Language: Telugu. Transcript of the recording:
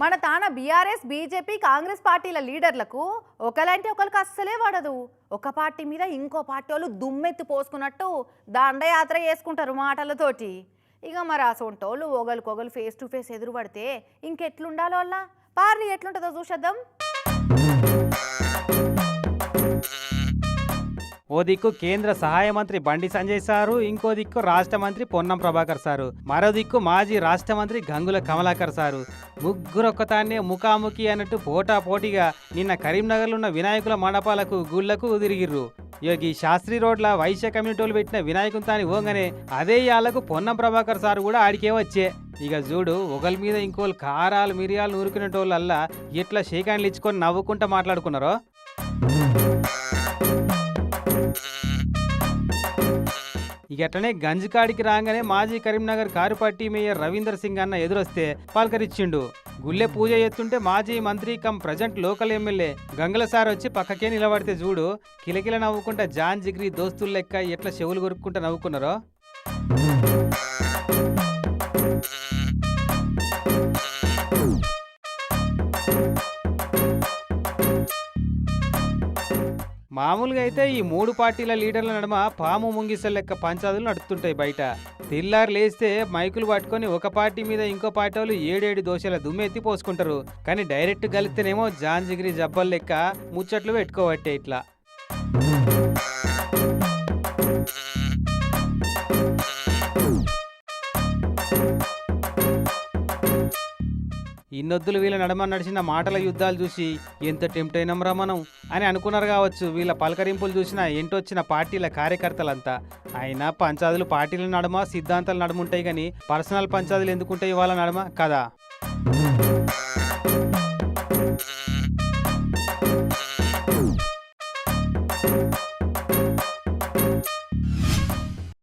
మన తాన బీఆర్ఎస్ బీజేపీ కాంగ్రెస్ పార్టీల లీడర్లకు ఒకలంటే ఒకరికి అస్సలే పడదు ఒక పార్టీ మీద ఇంకో పార్టీ వాళ్ళు దుమ్మెత్తి పోసుకున్నట్టు దండయాత్ర చేసుకుంటారు మాటలతోటి. ఇక మరి ఆ సొంటోళ్ళు ఒకరికొకరు ఫేస్ టు ఫేస్ ఎదురు పడితే ఇంకెట్లుండాలో వాళ్ళ పార్లీ ఎట్లుంటుందో చూసేద్దాం. ఓ దిక్కు కేంద్ర సహాయ మంత్రి బండి సంజయ్ సారు ఇంకో దిక్కు రాష్ట్ర మంత్రి పొన్నం ప్రభాకర్ సారు. మరో దిక్కు మాజీ రాష్ట్ర మంత్రి గంగుల కమలాకర్ సారు. ముగ్గురొక్కతాన్నే ముఖాముఖి అన్నట్టు పోటా పోటీగా నిన్న కరీంనగర్లో ఉన్న వినాయకుల మండపాలకు గుళ్ళకు తిరిగిర్రు యోగి శాస్త్రి రోడ్ల వైశ్య కమ్యూనిటీలు పెట్టిన వినాయకుని తాని ఓంగనే అదే ఇయాలకు పొన్నం ప్రభాకర్ సారు కూడా ఆడికే వచ్చే. ఇక చూడు ఒకరి మీద ఇంకోళ్ళు కారాలు మిరియాలు నూరుకునేటోళ్ళల్లా ఎట్లా షేకాండ్లు ఇచ్చుకొని నవ్వుకుంటూ మాట్లాడుకున్నారో? ఇక అట్లనే గంజికాడికి రాగానే మాజీ Karimnagar car party mayor Ravinder Singh అన్న ఎదురొస్తే పలకరిచ్చిండు. గుళ్ళె పూజ చేస్తుంటే మాజీ మంత్రి cum present local MLA Gangula sir వచ్చి పక్కకే నిలబడితే చూడు కిలకిల నవ్వుకుంటా జాన్ జిగ్రీ దోస్తులు లెక్క ఎట్లా చెవులు కొరుక్కుంటా నవ్వుకున్నారో? మామూలుగా అయితే ఈ మూడు పార్టీల లీడర్ల నడుమ పాము ముంగిసల లెక్క పంచాదులు నడుస్తుంటాయి బయట. తిల్లారు లేస్తే మైకులు పట్టుకొని ఒక పార్టీ మీద ఇంకో పార్టీ వాళ్ళు ఏడేడు దోశల దుమ్మెత్తి పోసుకుంటారు. కానీ డైరెక్ట్ కలిస్తేనేమో జాంజిగిరి జబ్బల్ లెక్క ముచ్చట్లు పెట్టుకోవట్టే ఇట్లా. ఇన్నొద్దులు వీళ్ళ నడమ నడిచిన మాటల యుద్ధాలు చూసి ఎంత టెంప్ట్ అయినాంరా మనం అని అనుకున్నారు కావచ్చు. వీళ్ళ పలకరింపులు చూసిన ఎంటొచ్చిన పార్టీల కార్యకర్తలంతా. అయినా పంచాదులు పార్టీల నడమ సిద్ధాంతాలు నడుముంటాయి కానీ పర్సనల్ పంచాదులు ఎందుకుంటాయి వాళ్ళ నడమ? కదా?